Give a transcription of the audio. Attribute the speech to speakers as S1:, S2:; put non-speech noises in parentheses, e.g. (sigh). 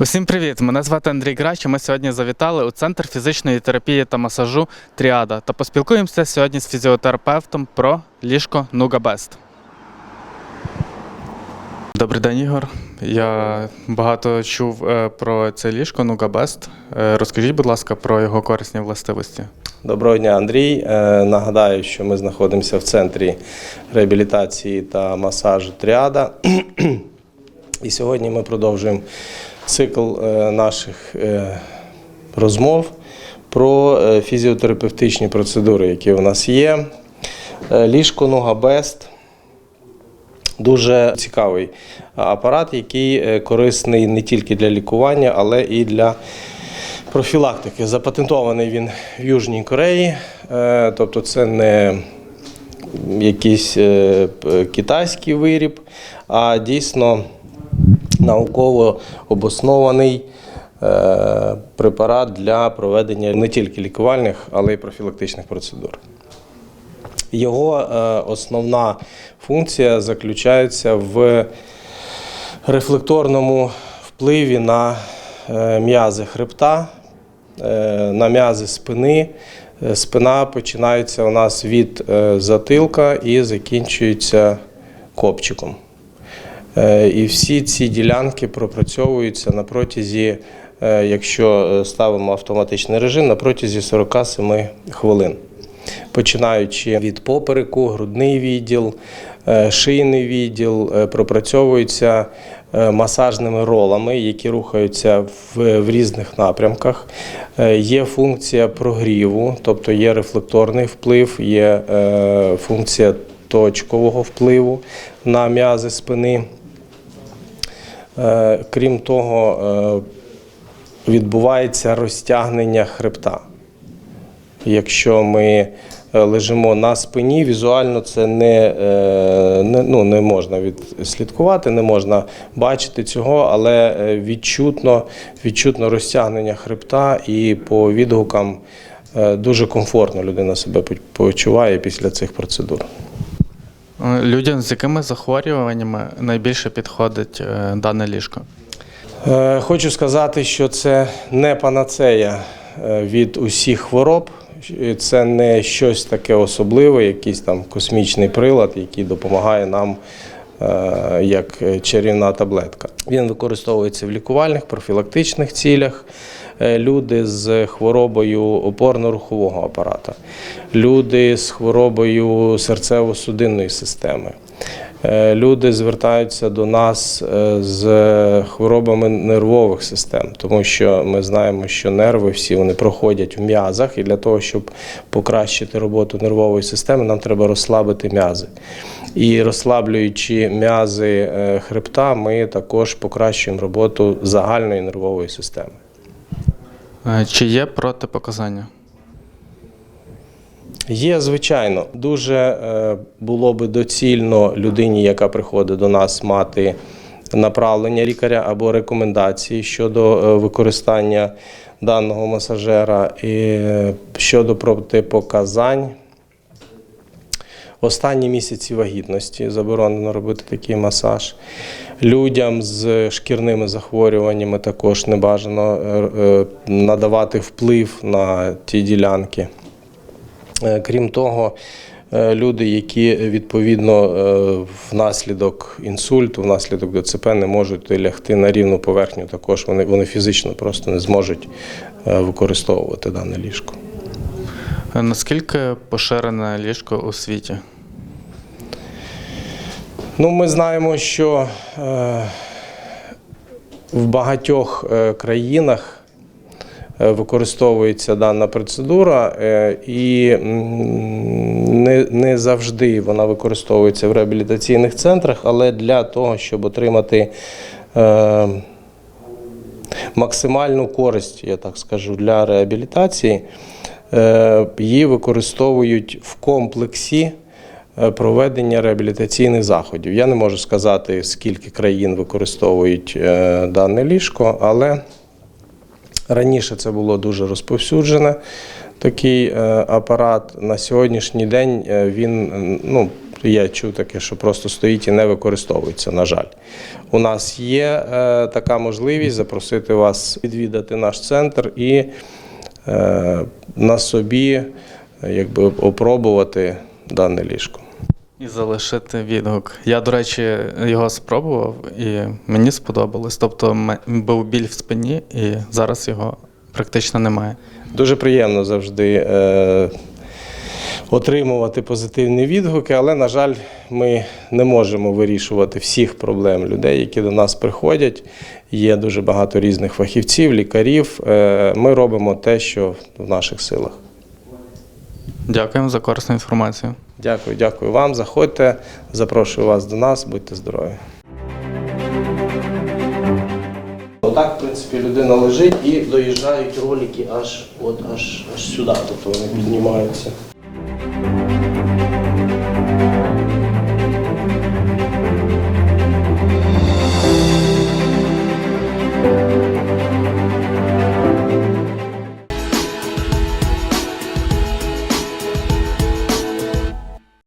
S1: Усім привіт! Мене звати Андрій Грач. Ми сьогодні завітали у центр фізичної терапії та масажу Тріада та поспілкуємося сьогодні з фізіотерапевтом про ліжко Нуга Бест. Добрий день, Ігор. Я багато чув е, про це ліжко Нуга Бест. Е, Розкажіть, будь ласка, про його корисні властивості.
S2: Доброго дня, Андрій. Е, Нагадаю, що ми знаходимося в центрі реабілітації та масажу Тріада. (clears throat) І сьогодні ми продовжуємо цикл е, наших е, розмов про е, фізіотерапевтичні процедури, які у нас є. Ліжко Нога Бест дуже цікавий апарат, який корисний не тільки для лікування, але і для профілактики. Запатентований він в Южній Кореї, тобто це не якийсь китайський виріб, а дійсно науково обоснований е, препарат для проведення не тільки лікувальних, але й профілактичних процедур. Його е, основна функція заключається в рефлекторному впливі на е, м'язи хребта, на м'язи спини. Спина починається у нас від затилка і закінчується копчиком. Е, І всі ці ділянки пропрацьовуються на протязі, е, якщо е, ставимо автоматичний режим, на протязі 47 хвилин. Починаючи від попереку, грудний відділ, шийний відділ, пропрацьовуються масажними ролами, які рухаються в, в різних напрямках. Є функція прогріву, тобто є рефлекторний вплив, є функція точкового впливу на м'язи спини. Е, Крім того, е, відбувається розтягнення хребта. Якщо ми е, лежимо на спині, візуально це не, не, ну, не можна відслідкувати, не можна бачити цього, але відчутно, відчутно розтягнення хребта і по відгукам дуже комфортно людина себе почуває після цих процедур.
S1: Людям з якими захворюваннями найбільше підходить е, дане ліжко?
S2: Е, Хочу сказати, що це не панацея е, від усіх хвороб. Це не щось таке особливе, якийсь там космічний прилад, який допомагає нам як чарівна таблетка. Він використовується в лікувальних, профілактичних цілях. Е, Люди з хворобою опорно-рухового апарата, люди з хворобою серцево-судинної системи. Е, Люди звертаються до нас е, з хворобами нервових систем, тому що ми знаємо, що нерви всі вони проходять в м'язах, і для того, щоб покращити роботу нервової системи, нам треба розслабити м'язи. І розслаблюючи м'язи е, хребта, ми також покращуємо роботу загальної нервової системи.
S1: Чи є протипоказання?
S2: Є, звичайно, дуже е, було би доцільно людині, яка приходить до нас, мати направлення лікаря або рекомендації щодо е, використання даного масажера і е, щодо протипоказань. Останні місяці вагітності заборонено робити такий масаж. Людям з шкірними захворюваннями також не бажано надавати вплив на ті ділянки. Е, Крім того, е, люди, які відповідно е, внаслідок інсульту, внаслідок ДЦП не можуть лягти на рівну поверхню, також вони, вони фізично просто не зможуть використовувати дане ліжко.
S1: Наскільки поширене ліжко у світі?
S2: Ну, ми знаємо, що в багатьох країнах використовується дана процедура, е, і не, не завжди вона використовується в реабілітаційних центрах, але для того, щоб отримати е, максимальну користь, я так скажу, для реабілітації, е, її використовують в комплексі е, проведення реабілітаційних заходів. Я не можу сказати, скільки країн використовують е, дане ліжко, але раніше це було дуже розповсюджене. Такий е, апарат на сьогоднішній день е, він ну, я чув таке, що просто стоїть і не використовується, на жаль. У нас є е, така можливість запросити вас відвідати наш центр і на собі якби, опробувати дане ліжко.
S1: І залишити відгук. Я, до речі, його спробував і мені сподобалось. Тобто був біль в спині, і зараз його практично немає.
S2: Дуже приємно завжди е, отримувати позитивні відгуки, але, на жаль, ми не можемо вирішувати всіх проблем людей, які до нас приходять. Є дуже багато різних фахівців, лікарів. Е, ми робимо те, що в наших силах.
S1: Дякуємо за корисну інформацію.
S2: Дякую, дякую вам. Заходьте, запрошую вас до нас, будьте здорові. Отак, в принципі, людина лежить і доїжджають ролики аж, от, аж, аж сюди, тобто вони піднімаються.